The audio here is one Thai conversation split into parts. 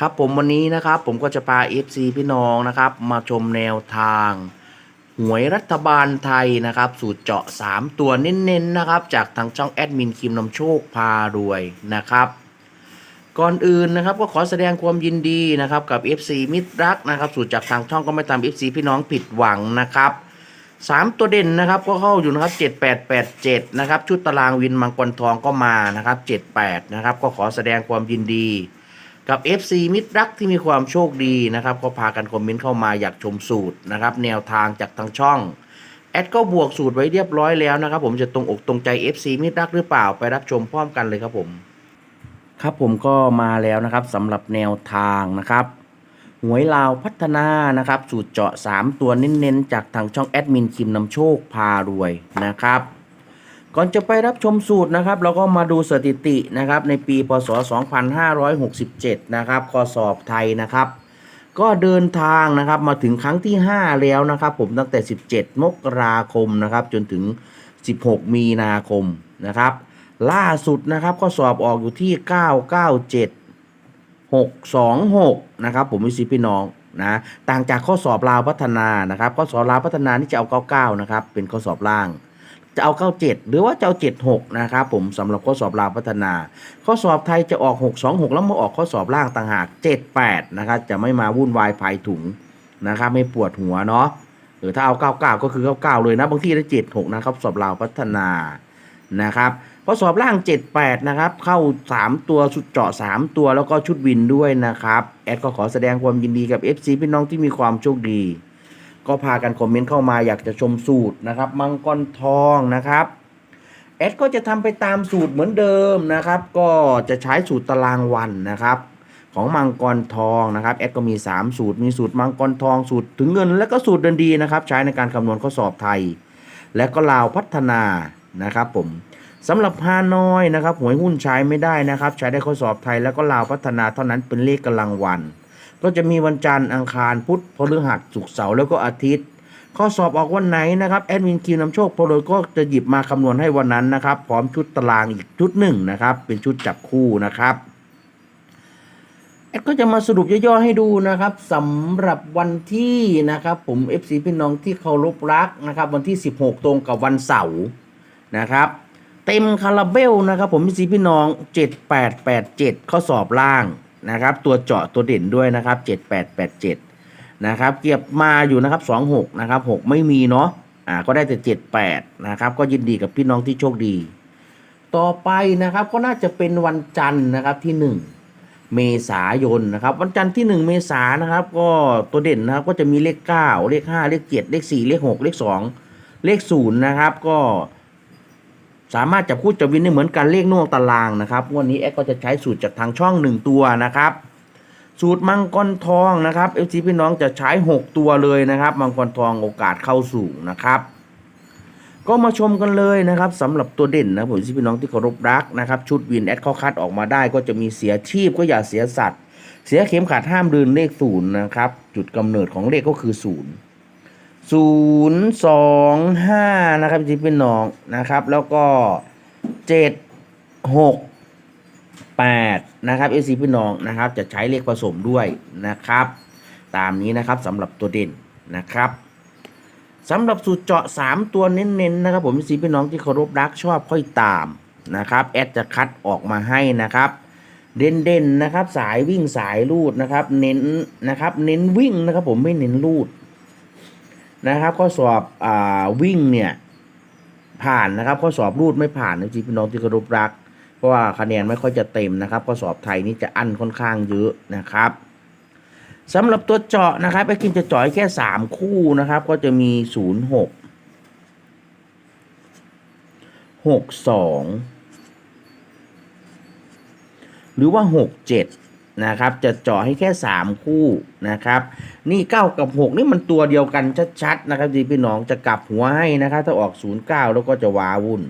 ครับผมวันนี้นะครับผมก็จะพา FC พี่น้องนะครับ มาชมแนวทาง หวยรัฐบาลไทยนะครับ สูตรเจาะ 3 ตัวเน้นๆนะครับ จากทางช่องแอดมินคิมนำโชคพารวยนะครับ ก่อนอื่นนะครับก็ขอแสดงความยินดีนะครับกับ FC มิตรรักนะครับ สูตรจากทางช่องก็ไม่ทำ FC พี่น้องผิดหวังนะครับสามตัวเด่นนะครับก็เข้าอยู่นะครับเจ็ดแปดแปดเจ็ดนะครับชุดตารางวินมังกรทองก็มานะครับเจ็ดแปดนะครับก็ขอแสดงความยินดี กับ FC มิตรรักที่มีความโชคดีนะครับก็พากันคอมเมนต์เข้ามาอยากชมสูตรนะครับแนวทางจากทางช่องแอดก็บวกสูตรไว้เรียบร้อยแล้วนะครับผมจะตรงอกตรงใจ FC มิตรรักหรือเปล่าไปรับชมพร้อมกันเลยครับผม ครับผมก็มาแล้วนะครับสำหรับแนวทางนะครับหวยลาวพัฒนานะครับสูตรเจาะ 3 ตัวเน้นๆ จากทางช่องแอดมินคิมนำโชคพารวยนะครับ ก่อนจะไปรับชมสูตรนะครับ เราก็มาดูสถิตินะครับ ในปีพศ 2567 นะครับข้อสอบไทยนะครับ ก็เดินทางนะครับมาถึงครั้งที่ 5 แล้วนะครับ ผมตั้งแต่ 17 มกราคมนะครับ จนถึง 16 มีนาคมนะครับ ล่าสุดนะครับข้อสอบออกอยู่ที่ 997 626 นะครับ ผมวิสิพี่น้องนะต่างจากข้อสอบลาวพัฒนานะครับ ข้อสอบลาวพัฒนานี่จะเอา 99 นะครับ เป็นข้อสอบล่าง จะเอา 97 หรือว่าจะเอา76 นะครับผมสำหรับข้อสอบลาวพัฒนา ข้อสอบไทยจะออก 626 แล้วมาออกข้อสอบล่างต่างหาก 78 นะครับจะไม่มาวุ่นวายภายถุงนะครับไม่ปวดหัวเนาะหรือถ้าเอา 99 ก็คือ 99 เลยนะ บางที่ได้ 76 นะครับสอบลาวพัฒนานะครับข้อสอบล่าง 78 นะครับ เข้า 3 ตัวชุดเจาะ 3 ตัวแล้วก็ชุดวินด้วยนะครับ แอดก็ขอแสดงความยินดีกับ FC พี่น้องที่มีความโชคดี ก็พากันคอมเมนต์เข้ามาอยากจะชมสูตรนะครับ มังกรทองนะครับแอดก็จะทำไปตามสูตรเหมือนเดิมนะครับ ก็จะใช้สูตรตารางวันนะครับ ของมังกรทองนะครับแอดก็มี 3 สูตรมีสูตรมังกรทองสูตรถึงเงิน และก็สูตรเดินดีนะครับ ใช้ในการคำนวณข้อสอบไทย และก็ลาวพัฒนานะครับ ผมสำหรับฮานอยนะครับหวยหุ้นใช้ไม่ได้นะครับ ใช้ได้ข้อสอบไทย แล้วก็ลาวพัฒนาเท่านั้นเป็นเลขกำลังวัน ก็จะมีวันจันทร์อังคารพุธพฤหัสศุกร์เสาร์แล้วก็อาทิตย์ ข้อสอบออกวันไหนนะครับแอดมินคิวนำโชคโปรโดยก็จะหยิบมาคำนวณให้วันนั้นนะครับ พร้อมชุดตารางอีกชุดหนึ่งนะครับ เป็นชุดจับคู่นะครับแอดก็จะมาสรุปย่อๆให้ดูนะครับสำหรับวันที่นะครับผม FC พี่น้องที่เคารพรักนะครับ วันที่ 16 ตรงกับวันเสาร์นะครับ เต็มคาราเบลนะครับ ผมพี่ซีพี่น้อง 7887 ข้อสอบล่าง นะครับ ตัวเจาะตัวเด่นด้วยนะครับ 7887 นะครับ เก็บมาอยู่นะครับ 26 นะครับ 6 ไม่มีเนาะอ่าก็ได้แต่ 78 นะครับ ก็ยินดีกับพี่น้องที่โชคดี ต่อไปนะครับก็น่าจะเป็นวันจันทร์นะครับที่ 1 เมษายนนะครับ วันจันทร์ที่ 1 เมษายนนะครับ ก็ตัวเด่นนะครับก็จะมีเลข 9 เลข 5 เลข 7 เลข 4 เลข 6 เลข 2 เลข0นะครับ ก็ สามารถจับคู่จับวินได้เหมือนกันเลขน่วงตารางนะครับวันนี้แอดก็จะใช้สูตรจากทางช่อง 1 ตัวนะครับ สูตรมังกรทองนะครับเอฟซีพี่น้องจะใช้ 6 ตัวเลยนะครับ มังกรทองโอกาสเข้าสูงนะครับ ก็มาชมกันเลยนะครับสำหรับตัวเด่นนะผมที่พี่น้องที่เคารพรักนะครับ ชุดวินแอดข้าคัดออกมาได้ ก็จะมีเสียชีพก็อย่าเสียสัตว์ เสียเข็มขัดห้ามดืนเลขศูนย์นะครับ จุดกำเนิดของเลขก็คือศูนย์ ศูนย์สองห้านะครับที่เป็นน้องนะครับ แล้วก็เจ็ดหกแปดนะครับเอซีพี่น้องนะครับ จะใช้เลขผสมด้วยนะครับ ตามนี้นะครับสำหรับตัวเด่นนะครับสำหรับสูตรเจาะ 3 ตัวเน้นๆนะครับ ผมซีพี่น้องที่เคารพรักชอบค่อยตามนะครับแอดจะคัดออกมาให้นะครับ เด่นๆนะครับ สายวิ่งสายลูดนะครับ เน้นนะครับ เน้นวิ่งนะครับ ผมไม่เน้นลูด นะครับข้อสอบอ่าวิ่งเนี่ยผ่านนะครับข้อสอบรูดไม่ผ่านนะจีพี่น้องที่เคารพรัก เพราะว่าคะแนนไม่ค่อยจะเต็มนะครับข้อสอบไทยนี่จะอั้นค่อนข้างเยอะนะครับสำหรับตัวเจาะนะครับไอ้กินจะเจาะแค่สามคู่นะครับ ก็จะมีศูนย์หกหกสองหรือว่าหกเจ็ด นะครับ จะเจาะให้แค่ 3 คู่นะครับ นี่ 9 กับ 6 นี่มันตัวเดียวกันชัดๆนะครับที่พี่น้องจะกลับหัวให้นะครับ ถ้าออก 09 แล้วก็จะว้าวุ่น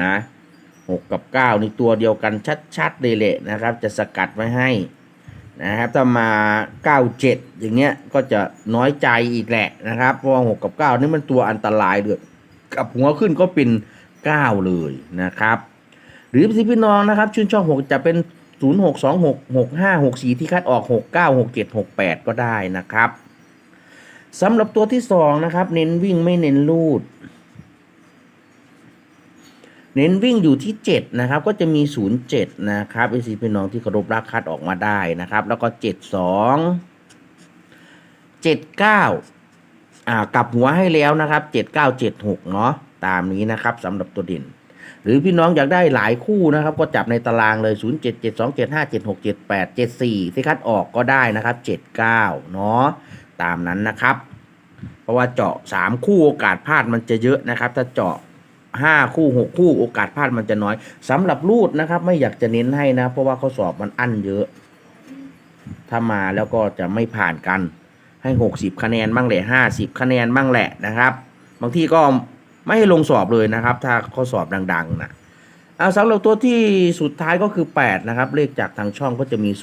นะ6กับ 9 นี่ตัวเดียวกันชัดๆเลยแหละนะครับ จะสกัดไว้ให้นะครับถ้ามา 97 อย่างเงี้ยก็จะน้อยใจอีกแหละนะครับ เพราะว่า 6 กับ 9 นี่มันตัวอันตรายเลยกับหัวขึ้นก็เป็น 9 เลยนะครับ หรือพี่น้องนะครับ ชื่นชอบ 6 จะเป็น 0 6 2 6 6 5 6 4ที่คัดออก6 9 6 7 6 8ก็ได้นะครับสำหรับตัวที่2นะครับ เน้นวิ่งไม่เน้นลูด เน้นวิ่งอยู่ที่7นะครับ ก็จะมี0 7นะครับไอซีพี่น้องที่เคารพรักคัดออกมาได้นะครับ แล้วก็7 2 7 9อ่ากลับหัวให้แล้วนะครับ7 9 7 6เนาะตามนี้นะครับสำหรับตัวเด่น หรือพี่น้องอยากได้หลายคู่นะครับ ก็จับในตารางเลย 0 7 7 2 7 5 7 6 7 8 7 4 ที่คัดออกก็ได้นะครับ 7 9 เนาะตามนั้นนะครับ เพราะว่าเจาะ 3 คู่โอกาสพลาดมันจะเยอะนะครับ ถ้าเจาะ 5 คู่ 6 คู่โอกาสพลาดมันจะน้อยสำหรับรูดนะครับ ไม่อยากจะเน้นให้นะ เพราะว่าข้อสอบมันอั้นเยอะ ถ้ามาแล้วก็จะไม่ผ่านกันให้ 60 คะแนนบ้างแหละ 50 คะแนนบ้างแหละนะครับ บางที่ก็ ไม่ให้ลงสอบเลยนะครับ ถ้าข้อสอบดังๆนะเอาสำหรับตัวที่สุดท้ายก็คือ 8 นะครับ เลขจากทางช่องก็จะมี 08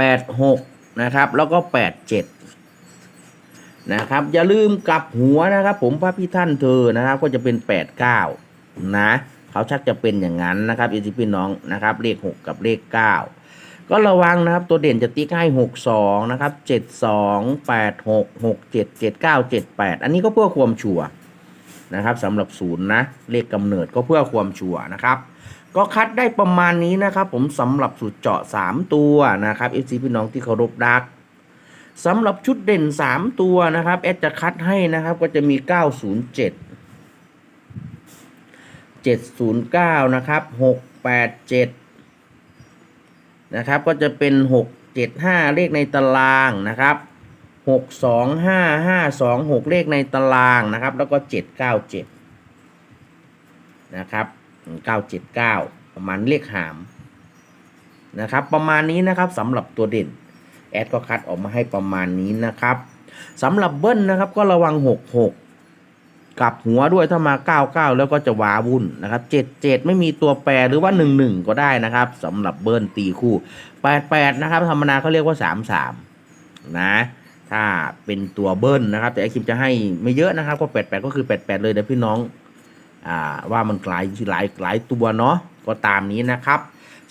86 นะครับ แล้วก็ 87 นะครับ อย่าลืมกลับหัวนะครับ ผมพระพี่ท่านเธอนะครับ ก็จะเป็น 89 นะ เขาชักจะเป็นอย่างนั้นนะครับอีซีพี่น้องนะครับ เลข 6 กับเลข 9 ก็ระวังนะครับตัวเด่นจะติ๊กให้ 62 นะครับ 72 86 67 79 78 อันนี้ก็เพื่อความชัวนะครับสำหรับศูนย์นะเลขกำเนิดก็เพื่อความชัวนะครับ ก็คัดได้ประมาณนี้นะครับ ผมสำหรับสูตรเจาะ 3 ตัวนะครับ FC พี่น้องที่เคารพรักสำหรับชุดเด่น 3 ตัวนะครับแอดจะคัดให้นะครับก็จะมี 907 709 นะครับ 687 นะครับ ก็จะเป็น 675 เลขในตารางนะครับ 625 526 เลขในตารางนะครับ แล้วก็ 797 นะครับ 979 ประมาณเลขหามนะครับ ประมาณนี้นะครับสำหรับตัวเด่น แอดก็คัดออกมาให้ประมาณนี้นะครับสำหรับเบิ้ลนะครับก็ระวัง 66 กลับหัวด้วยถ้ามา 99 แล้วก็จะว้าวุ่นนะครับ77 ไม่มีตัวแปรหรือว่า 11 ก็ได้นะครับสำหรับเบิ้ลตีคู่ 88 นะครับธรรมดาเขาเรียกว่า 33 นะ ถ้าเป็นตัวเบิ้ลนนะครับ แต่ไอคิมจะให้ไม่เยอะนะครับ ก็ 88 ก็คือ 88 เลยนะพี่น้องอ่าว่ามันหลายหลายหลายตัวเนาะก็ตามนี้นะครับ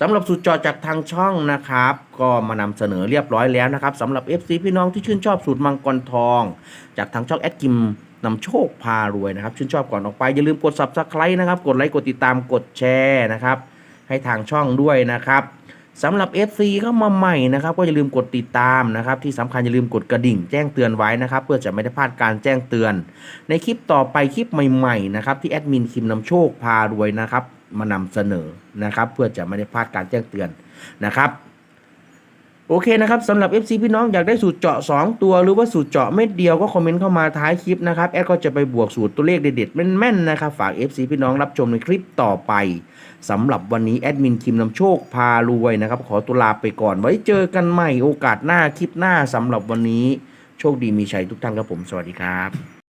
สำหรับสูตรจอจากทางช่องนะครับ ก็มานำเสนอเรียบร้อยแล้วนะครับสำหรับ FC พี่น้องที่ชื่นชอบสูตรมังกรทอง จากทางช่องแอดกิม นำโชคพารวยนะครับ ชื่นชอบก่อนออกไป อย่าลืมกด subscribe นะครับ กดไลค์ กดติดตาม กดแชร์นะครับ ให้ทางช่องด้วยนะครับสำหรับ FC เข้ามาใหม่นะครับ ก็อย่าลืมกดติดตามนะครับ ที่สำคัญอย่าลืมกดกระดิ่งแจ้งเตือนไว้นะครับ เพื่อจะไม่ได้พลาดการแจ้งเตือน ในคลิปต่อไปคลิปใหม่ๆนะครับที่แอดมินคิมนำโชคพารวยนะครับ มานำเสนอนะครับ เพื่อจะไม่ได้พลาดการแจ้งเตือนนะครับ โอเคนะครับสำหรับ FC พี่น้องอยากได้สูตรเจาะ 2 ตัวหรือว่าสูตรเจาะเม็ดเดียวก็คอมเมนต์เข้ามาท้ายคลิปนะครับแอดก็จะไปบวกสูตรตัวเลขเด็ดๆแม่นๆนะครับฝาก FC พี่น้องรับชมในคลิปต่อไปสำหรับวันนี้แอดมินคิมนำโชคพารวยนะครับขอตัวลาไปก่อนไว้เจอกันใหม่โอกาสหน้าคลิปหน้าสำหรับวันนี้ โชคดีมีชัยทุกท่านครับผมสวัสดีครับ